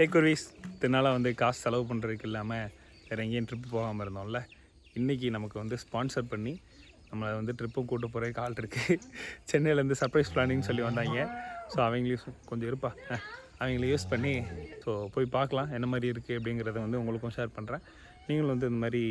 ஹே குர்வீஸ். இதனால் வந்து காசு செலவு பண்ணுறதுக்கு இல்லாமல் வேறு எங்கேயும் ட்ரிப்பு போகாமல் இருந்தோம்ல. இன்றைக்கி நமக்கு வந்து ஸ்பான்சர் பண்ணி நம்மளை வந்து ட்ரிப்பும் கூட்டு போகிறதுக்கு ஆள் இருக்குது சென்னையிலேருந்து சர்ப்ரைஸ் பிளானிங் சொல்லி வந்தாங்க. ஸோ அவங்களையும் கொஞ்சம் இருப்பா. அவங்கள யூஸ் பண்ணி ஸோ போய் பார்க்கலாம். என்ன மாதிரி இருக்குது அப்படிங்கிறத வந்து உங்களுக்கும் ஷேர் பண்ணுறேன் நீங்களும் வந்து இந்த மாதிரி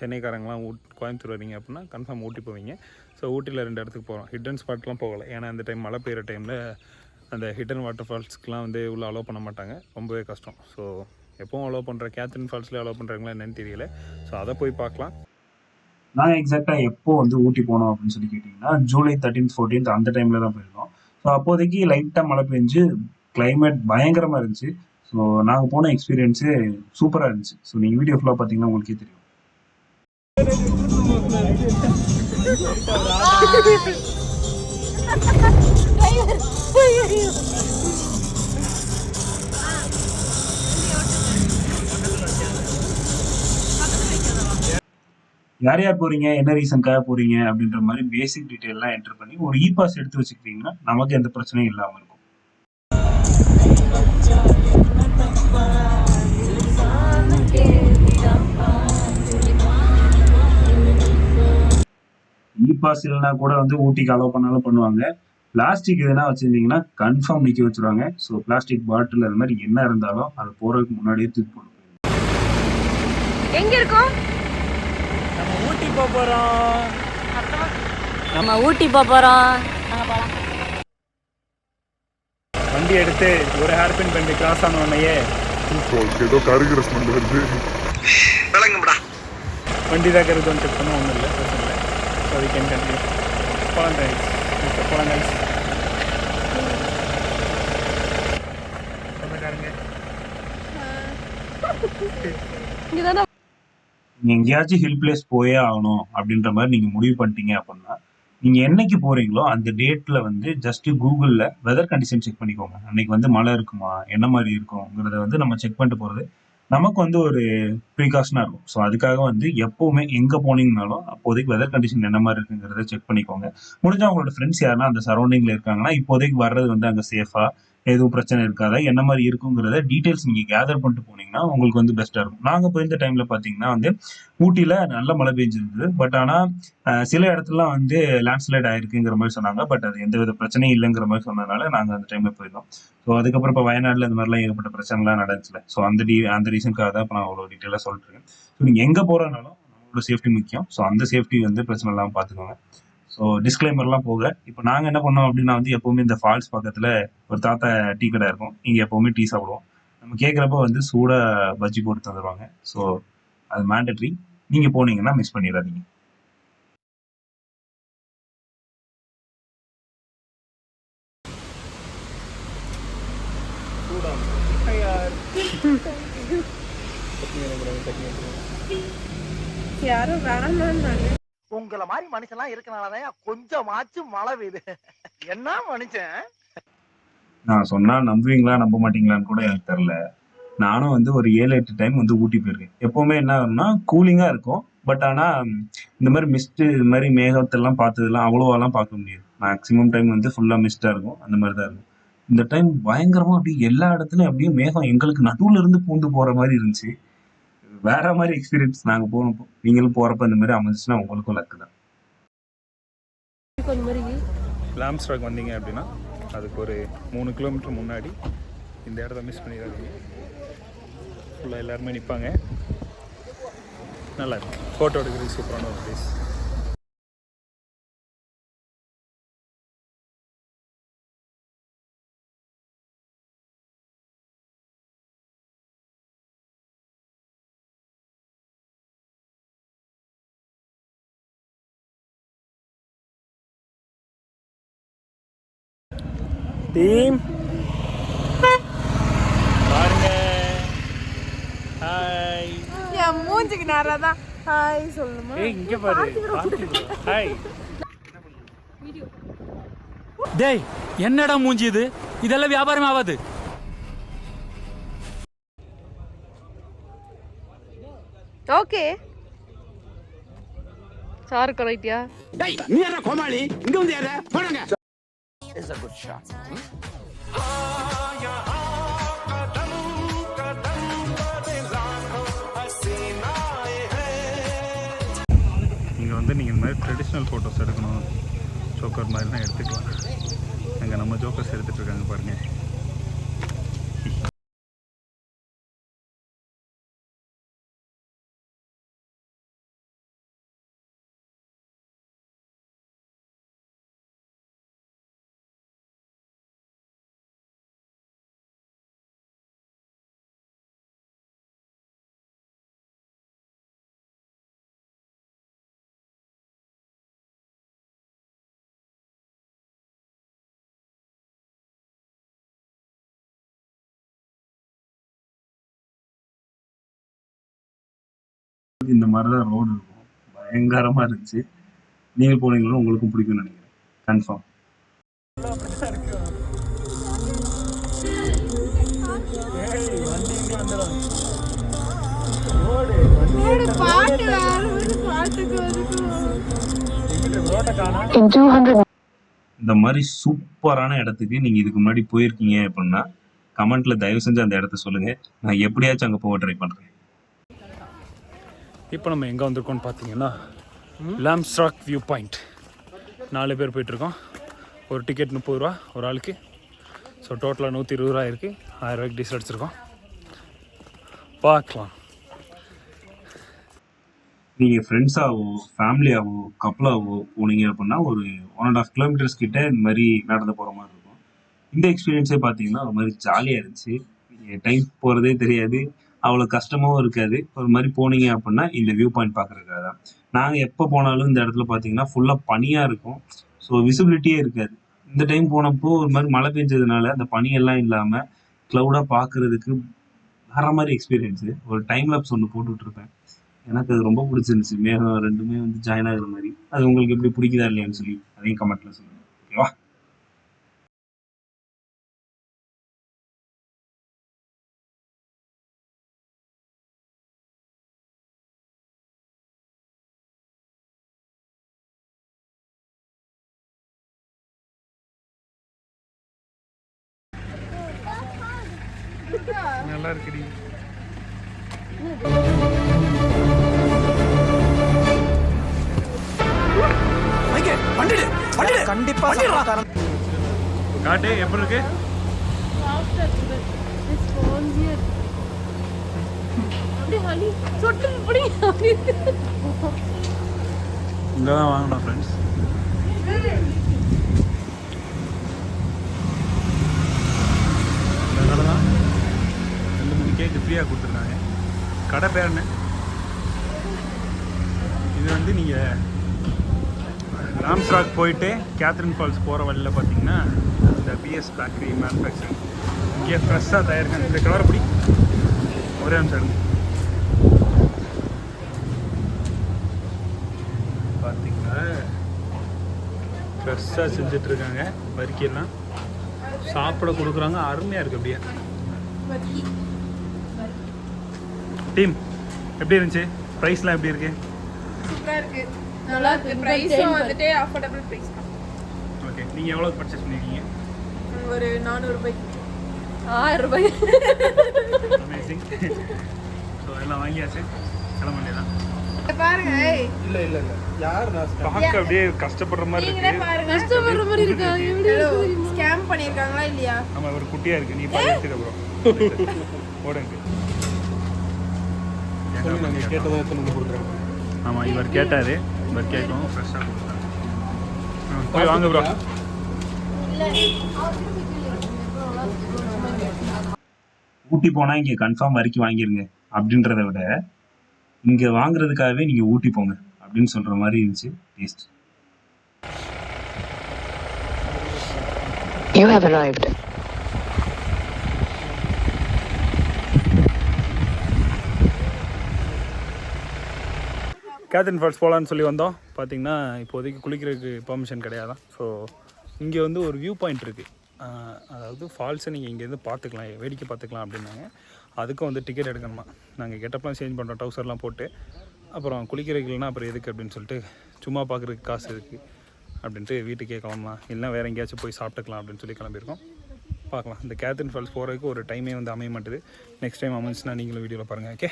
சென்னைக்காரங்களாம் ஊட் கோயம்புத்தூர் வரீங்க அப்படின்னா கன்ஃபார்ம் ஊட்டி போவீங்க. ஸோ ஊட்டியில் ரெண்டு இடத்துக்கு போகிறோம் ஹிடன் ஸ்பாட்லாம் போகலை. ஏன்னா அந்த டைம் மழை பெய்கிற டைமில் அந்த ஹிடன் வாட்டர் ஃபால்ஸ்க்குலாம் வந்து உள்ளே அலோவ் பண்ண மாட்டாங்க. ரொம்பவே கஷ்டம். ஸோ எப்பவும் அலோவ் பண்ணுற கேத்ரின் ஃபால்ஸ்லேயே அலோவ் பண்ணுறாங்களா என்னன்னு தெரியல. ஸோ அதை போய் பார்க்கலாம். நாங்கள் எக்ஸாக்டாக எப்போ வந்து ஊட்டி போனோம் அப்படின்னு சொல்லி கேட்டிங்கன்னா ஜூலை தேர்ட்டீன்த் ஃபோர்டீன்த் அந்த டைமில் தான் போயிருந்தோம். ஸோ அப்போதைக்கு லைட்டாக மழை பெஞ்சு climate பயங்கரமாக இருந்துச்சு. ஸோ நாங்கள் போன எக்ஸ்பீரியன்ஸு சூப்பராக இருந்துச்சு. ஸோ நீங்கள் வீடியோ ஃபுல்லாக பார்த்தீங்கன்னா உங்களுக்கே தெரியும். யார் யார் போறீங்க? என்ன ரீசன்க்காக போறீங்க? அப்படின்ற மாதிரி பேசிக் டீட்டெயிலாம் என்டர் பண்ணி ஒரு இ பாஸ் எடுத்து வச்சுக்கிட்டீங்கன்னா நமக்கு எந்த பிரச்சனையும் இல்லாமல் இருக்கும். இ பாஸ் இல்லைனா கூட வந்து ஊட்டிக்கு அலோவ் பண்ணாலும் பண்ணுவாங்க. பிளாஸ்டிக் எதுனா வச்சிருந்தீங்கன்னா கன்ஃபார்ம் நிக்க வச்சிருவாங்க. ஸோ பிளாஸ்டிக் பாட்டில் அது மாதிரி என்ன இருந்தாலும் அது போறதுக்கு முன்னாடியே தூக்கி போட்டு போயிடுங்க. எங்க இருக்கோம்? நம்ம ஊட்டி போக போகிறோம் நம்ம ஊட்டி போக போறோம். வண்டி எடுத்து ஒரு ஹேர் பின் பண்ணி கிராஸ் ஆன உடனேயே ஏதோ கருகிற ஸ்மெல் வருது. வண்டி தான் கருது செக் பண்ண ஒன்றும் இல்லை பிரச்சனை இல்லை. ஸோ வி கேன் கண்டினியூ போலாம் கைஸ் கைஸ் நீங்க எங்கேயாச்சும் ஹில் பிளேஸ் போயே ஆகணும் அப்படின்ற மாதிரி நீங்க முடிவு பண்ணிட்டீங்க அப்படின்னா நீங்க என்னைக்கு போறீங்களோ அந்த டேட்ல வந்து ஜஸ்ட் கூகுள்ல வெதர் கண்டிஷன் செக் பண்ணிக்கோங்க. அன்னைக்கு வந்து மழை இருக்குமா என்ன மாதிரி இருக்குங்கிறத வந்து நம்ம செக் பண்ணிட்டு போறது நமக்கு வந்து ஒரு ப்ரீகாஷனா இருக்கும். ஸோ அதுக்காக வந்து எப்போவுமே எங்கே போனீங்கனாலும் அப்போதைக்கு வெதர் கண்டிஷன் என்ன மாதிரி இருக்குங்கிறத செக் பண்ணிக்கோங்க. முடிஞ்சா உங்களோட ஃப்ரெண்ட்ஸ் யாருன்னா அந்த சரௌண்டிங்கில் இருக்காங்கன்னா இப்போதைக்கு வர்றது வந்து அங்கே சேஃபாக எதுவும் பிரச்சனை இருக்காதா? என்ன மாதிரி இருக்குங்கிறத டீட்டெயில்ஸ் நீங்கள் கேதர் பண்ணிட்டு போனீங்கன்னா உங்களுக்கு வந்து பெஸ்ட்டாக இருக்கும். நாங்கள் போயிருந்த டைமில் பார்த்தீங்கன்னா வந்து ஊட்டியில் நல்ல மழை பெஞ்சிருந்தது. பட் ஆனால் சில இடத்துலலாம் வந்து லேண்ட்ஸ்லைட் ஆயிருக்குங்கிற மாதிரி சொன்னாங்க. பட் அது எந்த வித பிரச்சனையும் இல்லைங்கிற மாதிரி சொன்னதுனால நாங்கள் அந்த டைமில் போயிருந்தோம். ஸோ அதுக்கப்புறம் இப்போ வயநாட்டில் இந்த மாதிரிலாம் ஏகப்பட்ட பிரச்சனைலாம் நடந்துச்சுல ஸோ அந்த டீ அந்த ரீசனுக்காக தான் இப்போ நான் அவ்வளோ டீட்டெயிலாக சொல்லிட்டுருக்கேன் ஸோ நீங்கள் எங்கே போகிறனாலும் நம்மளோட சேஃப்டி முக்கியம். ஸோ அந்த சேஃப்டி வந்து பிரச்சனை இல்லாமல் பார்த்துக்கோங்க ஸோ டிஸ்க்ளைமர்லாம் போக இப்போ நாங்கள் என்ன பண்ணோம் அப்படின்னா வந்து எப்பவுமே இந்த ஃபால்ஸ் பக்கத்தில் ஒரு தாத்தா டீ கடை இருக்கும். இங்கே எப்பவுமே டீ சாப்பிடுவோம். நம்ம கேட்குறப்ப வந்து சூடாக பஜ்ஜி போட்டு தந்துடுவாங்க ஸோ அது மேண்டட்ரி நீங்கள் போனீங்கன்னா மிஸ் பண்ணிடாதீங்க. யாரும் வேணாம்னாங்க உங்களை மாதிரி மனுஷன்லாம் இருக்கனாலதான் கொஞ்சமாச்சும் மழை பெய்யுது. என்ன மனுஷன்? நான் சொன்னா நம்புவீங்களா நம்ப மாட்டீங்களான்னு கூட எனக்கு தெரில நானும் வந்து ஒரு ஏழு எட்டு டைம் வந்து ஊட்டி போயிருக்கேன். எப்பவுமே என்ன ஆகும்னா கூலிங்கா இருக்கும். பட் ஆனா இந்த மாதிரி மிஸ்ட் இது மாதிரி மேகத்தெல்லாம் பார்த்ததெல்லாம் அவ்வளோவெல்லாம் பார்க்க முடியாது. மேக்ஸிமம் டைம் வந்து ஃபுல்லா மிஸ்டா இருக்கும். அந்த மாதிரி தான் இருக்கும். இந்த டைம் பயங்கரமா அப்படியே எல்லா இடத்துலயும் அப்படியே மேகம் எங்களுக்கு நடுவுல இருந்து பூந்து போற மாதிரி இருந்துச்சு. வேற மாதிரி எக்ஸ்பீரியன்ஸ் நாங்க போனப்போ நீங்களும் போறப்ப இந்த மாதிரி அமைஞ்சுச்சுன்னா உங்களுக்கும் லக்கு தான். லாம்ஸ்டாக் வந்தீங்க அப்படின்னா அதுக்கு ஒரு மூணு கிலோமீட்டர் முன்னாடி இந்த இடத்த மிஸ் பண்ணிடாதீங்க. ஃபுல்லாக எல்லாருமே நிற்பாங்க நல்லா இருக்கும். ஃபோட்டோ எடுக்கிறது சூப்பரான ஒரு ப்ளேஸ் டீம் பாருங்க. ஹாய் என் மூஞ்சிக்கு நேரம் தான் ஹாய் சொல்லணுமா ஏய் இங்க பாரு. ஹாய் டேய் என்னடா மூஞ்சி இது? இதெல்லாம் வியாபாரம் ஆகாது. ஓகே சாரு கரெக்டியா நீ என்ன கோமாளி? இங்க வந்து யார போனாங்க. is a good shot. Hmm? இங்கே வந்து நீங்கள் இந்த மாதிரி ட்ரெடிஷ்னல் ஃபோட்டோஸ் எடுக்கணும். ஜோக்கர் மாதிரிலாம் எடுத்துக்கலாம். அங்கே நம்ம ஜோக்கர்ஸ் எடுத்துகிட்ருக்காங்க பாருங்கள் இந்த மாதிரி தான் ரோடு இருக்கும். பயங்கரமாக இருந்துச்சு. நீங்கள் போனீங்களும் உங்களுக்கும் பிடிக்கும்னு நினைக்கிறேன். கன்ஃபார்ம் இந்த மாதிரி சூப்பரான இடத்துக்கு நீங்கள் இதுக்கு முன்னாடி போயிருக்கீங்க அப்படின்னா கமெண்ட்ல தயவு செஞ்சு அந்த இடத்த சொல்லுங்கள் நான் எப்படியாச்சும் அங்கே போக ட்ரை பண்ணுறேன் இப்போ நம்ம எங்கே வந்திருக்கோம்னு பார்த்தீங்கன்னா லேம்ஸ்ட்ராக் வியூ பாயிண்ட் நாலு பேர் போயிட்டுருக்கோம். ஒரு டிக்கெட் முப்பது ரூபா ஒரு ஆளுக்கு. ஸோ டோட்டலாக நூற்றி இருபது ரூபா இருக்குது ஆயிரரூவாய்க்கு டீசல் அடிச்சிருக்கோம். பார்க்கலாம். நீங்கள் ஃப்ரெண்ட்ஸாகவோ ஃபேமிலியாகவோ கப்பலாகவோ போனீங்க அப்படின்னா ஒரு ஒன் அண்ட் ஆஃப் கிலோமீட்டர்ஸ் கிட்ட இந்த மாதிரி நடந்து போகிற மாதிரி இருக்கும். இந்த எக்ஸ்பீரியன்ஸே பார்த்தீங்கன்னா ஒரு மாதிரி ஜாலியாக இருந்துச்சு. டைம் போகிறதே தெரியாது. அவ்வளோ கஷ்டமாகவும் இருக்காது. ஒரு மாதிரி போனீங்க அப்படின்னா இந்த வியூ பாயிண்ட் பார்க்குறதுக்காக தான். நாங்கள் எப்போ போனாலும் இந்த இடத்துல பார்த்தீங்கன்னா ஃபுல்லாக பனியாக இருக்கும். ஸோ விசிபிலிட்டியே இருக்காது. இந்த டைம் போனப்போ ஒரு மாதிரி மழை பெஞ்சதுனால அந்த பனியெல்லாம் இல்லாமல் க்ளவுடாக பார்க்குறதுக்கு வேற மாதிரி எக்ஸ்பீரியன்ஸு ஒரு டைம் லேப்ஸ் ஒன்று போட்டுட்ருப்பேன். எனக்கு அது ரொம்ப பிடிச்சிருந்துச்சு. மேகம் ரெண்டுமே வந்து ஜாயின் ஆகுற மாதிரி. அது உங்களுக்கு எப்படி பிடிக்குதா இல்லையான்னு சொல்லி அதையும் கமெண்ட்ல சொல்லுங்கள் ஓகேவா நல்லா இருக்குடி கண்டிப்பா காட்டு எப்படி இருக்கு? இங்கே தான் வாங்கணும் ஃப்ரெண்ட்ஸ் தான் கேக்கு ஃப்ரீயாக கொடுத்துருக்காங்க. கடை பேர் என்ன? இது வந்து நீங்கள் ராம்ஸ்ராக் போயிட்டு கேத்ரின் ஃபால்ஸ் போகிற வழியில் பார்த்தீங்கன்னா இந்த பிஎஸ் பேக்கரி மேனுஃபேக்சரிங் இங்கே ஃப்ரெஷ்ஷாக தயாரிக்காங்க இந்த கலரை பிடி. ஒரே அம்சம் எடுங்க ஃப்ரெஷ்ஷாக செஞ்சிட்ருக்காங்க வரிக்கெல்லாம் சாப்பிட கொடுக்குறாங்க. அருமையாக இருக்குது அப்படியே. டீம் எப்படி இருந்துச்சு? ப்ரைஸ்லாம் எப்படி இருக்கு? சூப்பரா இருக்கு. நல்லா இருக்கு. பிரைஸும் வந்துட்டு அஃபோர்டபுள் பிரைஸ் தான். ஓகே நீங்கள் எவ்வளோ பர்ச்சேஸ் பண்ணியிருக்கீங்க ஒரு நானூறு ரூபாய்க்கு ஆயிரம் ரூபாய். அமேசிங் ஸோ எல்லாம் வாங்கியாச்சு. கிளம்ப வேண்டியதான் பாருங்க ஏய், பார்க்க அப்படியே கஷ்டப்படுற மாதிரி இருக்கு. பாருங்க. கஷ்டப்படுற மாதிரி இருக்காங்க ஸ்கேம் பண்ணிருக்காங்களா இல்லையா? ஆமா ஒரு குட்டியா இருக்கு. நீ பாரு எடுத்துக்க ஓடுங்க ஆமா இவர் கேட்டாரு. இவர் கேட்கவும் ஃப்ரெஷ்ஷாக கொடுத்தாரு ஆ, போய் வாங்க ப்ரோ ஊட்டி போனா இங்க கன்ஃபார்ம் வரைக்கும் வாங்கிருங்க அப்படின்றத விட இங்க வாங்குறதுக்காகவே நீங்க ஊட்டி போங்க அப்படின்னு சொல்ற மாதிரி இருந்துச்சு taste You have arrived. Catherine Falls போகலான்னு சொல்லி வந்தோம். பார்த்தீங்கன்னா இப்போதைக்கு குளிக்கிறதுக்கு பெர்மிஷன் கிடையாதான். ஸோ இங்கே வந்து ஒரு வியூ பாயிண்ட் இருக்குது அதாவது ஃபால்ஸை நீங்கள் இங்கேருந்து பார்த்துக்கலாம் வேடிக்கை பார்த்துக்கலாம் அப்படின்னாங்க. அதுக்கும் வந்து டிக்கெட் எடுக்கணுமா? நாங்கள் கெட்டப்லாம் சேஞ்ச் பண்ணுறோம் டவுசர்லாம் போட்டு. அப்புறம் குளிக்கிறதுக்கு இல்லைன்னா அப்புறம் எதுக்கு அப்படின்னு சொல்லிட்டு சும்மா பார்க்குறதுக்கு காசு இருக்குது அப்படின்ட்டு வீட்டுக்கே கிளம்பலாம். இல்லைனா வேறு எங்கேயாச்சும் போய் சாப்பிட்டுக்கலாம் அப்படின்னு சொல்லி கிளம்பியிருக்கோம். பார்க்கலாம். இந்த கேத்ரின் ஃபால்ஸ் போகிறதுக்கு ஒரு டைமே வந்து அமைய மாட்டுது. நெக்ஸ்ட் டைம் அமைஞ்சுன்னா நீங்களும் வீடியோவில் பாருங்கள் ஓகே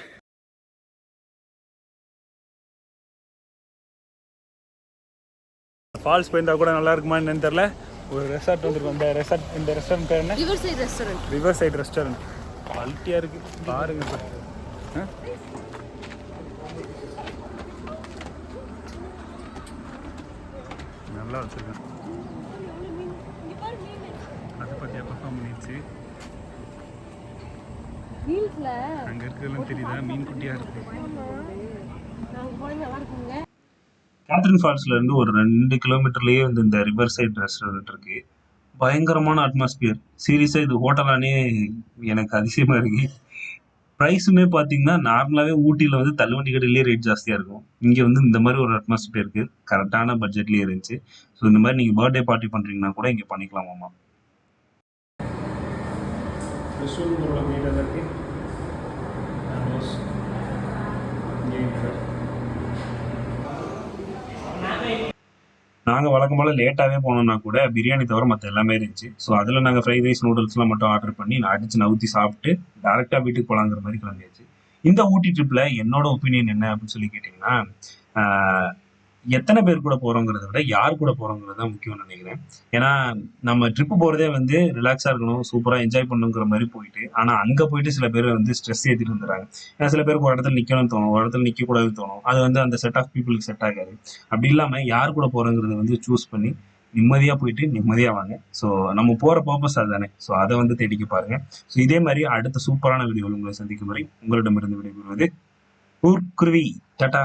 ஃபால்ஸ் போயிருந்தா கூட நல்லா இருக்குமா என்னன்னு தெரில ஒரு ரெசார்ட் வந்துருக்கோம். இந்த ரெசார்ட் இந்த ரெஸ்டாரண்ட் பேர் என்ன? River side restaurant river side restaurant குவாலிட்டியாக இருக்குது பாருங்க. ஆ? நல்லா வச்சுருக்கேன். அதை பற்றியா பர்ஃபார்ம் பண்ணிடுச்சு அங்கே இருக்கிறதெல்லாம் தெரியுதா? மீன் குட்டியாக இருக்குது நாங்க போய் நல்லா இருக்குங்க கேத்ரின் ஃபால்ஸ்ல இருந்து ஒரு ரெண்டு கிலோமீட்டர்லயே வந்து இந்த ரிவர் சைட் ரெஸ்டாரண்ட் இருக்கு. பயங்கரமான அட்மாஸ்பியர் சீரியஸா இது ஹோட்டலானே எனக்கு அதிசயமா இருக்கு. ப்ரைஸுமே பார்த்தீங்கன்னா நார்மலாகவே ஊட்டியில் வந்து தள்ளுவண்டி கடையிலேயே ரேட் ஜாஸ்தியாக இருக்கும். இங்கே வந்து இந்த மாதிரி ஒரு அட்மாஸ்பியருக்கு கரெக்டான பட்ஜெட்லேயே இருந்துச்சு. ஸோ இந்த மாதிரி நீங்கள் பர்த்டே பார்ட்டி பண்ணுறீங்கன்னா கூட இங்கே பண்ணிக்கலாமாம்மா நாங்கள் வழக்கம் போல் லேட்டாகவே போனோம்னா கூட பிரியாணி தவிர மற்ற எல்லாமே இருந்துச்சு. ஸோ அதில் நாங்கள் ஃப்ரைட் ரைஸ் நூடுல்ஸ்லாம் மட்டும் ஆர்டர் பண்ணி நான் அடிச்சு நவுத்தி சாப்பிட்டு டேரெக்டாக வீட்டுக்கு போகலாங்கிற மாதிரி கிளம்பியாச்சு. இந்த ஊட்டி ட்ரிப்பில் என்னோட ஒப்பீனியன் என்ன அப்படின்னு சொல்லி கேட்டிங்கன்னா எத்தனை பேர் கூட போகிறோங்கிறத விட யார் கூட போகிறோங்கிறது தான் முக்கியம் நினைக்கிறேன். ஏன்னா நம்ம ட்ரிப்பு போகிறதே வந்து ரிலாக்ஸாக இருக்கணும் சூப்பராக என்ஜாய் பண்ணுங்கிற மாதிரி போயிட்டு ஆனால் அங்கே போயிட்டு சில பேர் வந்து ஸ்ட்ரெஸ் ஏற்றிட்டு வந்துடுறாங்க. ஏன்னா சில பேருக்கு ஒரு இடத்துல நிற்கணும்னு தோணும் ஒரு இடத்துல நிற்கக்கூடாதுன்னு தோணும். அது வந்து அந்த செட் ஆஃப் பீப்புளுக்கு செட் ஆகாது. அப்படி இல்லாமல் யார் கூட போகிறோங்கிறத வந்து சூஸ் பண்ணி நிம்மதியாக போயிட்டு நிம்மதியாக வாங்க. ஸோ நம்ம போகிற பர்பஸ் அதுதானே. ஸோ அதை வந்து தேடிக்க பாருங்க. ஸோ இதே மாதிரி அடுத்த சூப்பரான வீடியோவில் உங்களை சந்திக்கும் வரை உங்களிடமிருந்து விடைபெறுவது ஊர்க்குருவி. டாட்டா.